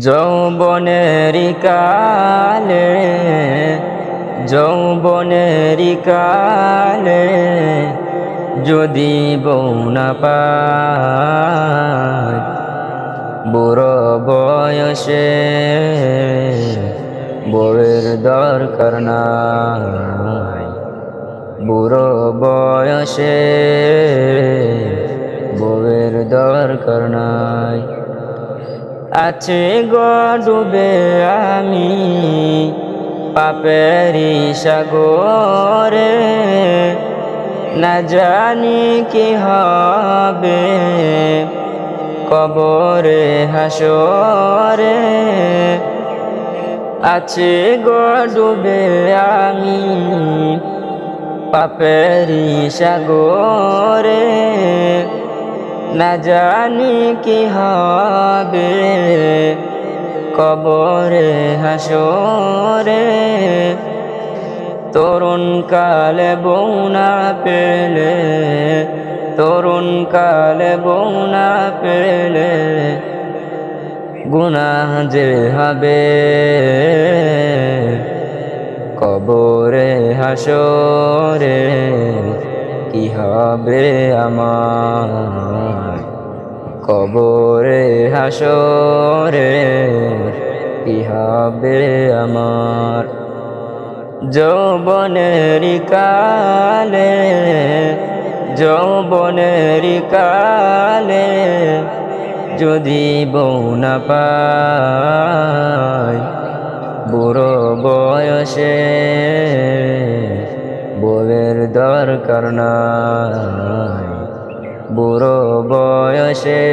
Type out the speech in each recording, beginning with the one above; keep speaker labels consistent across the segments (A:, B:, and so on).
A: যৌবনেরি কালে যৌবনেরি কালে যদি বউ না পায় বয়সে বউয়ের দরকার নাই। বুড়ো বয়সে বউয়ের দরকার নাই। আছে গো ডুবে আমি পাপেরি সাগরে। না জানি কি হবে কবরে হাসরে। আছে গো ডুবে আমি পাপেরি সাগরে। না জানি কি হবে। কবরে, হাসরে। তরুণ কালে বৌনা পেলে, তরুণ কালে বৌনা পেলে। গুনাহ যে হবে। কবরে, হাসরে। কি হবে আমার? কবরে হাসরে কি হবে আমার? যৌবনের কালে যৌবনের কালে যদি বউ না পায়, বুড়ো বয়সে দরকার নাই বুড়ো বয়সে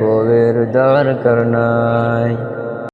A: বউয়ের দরকার নাই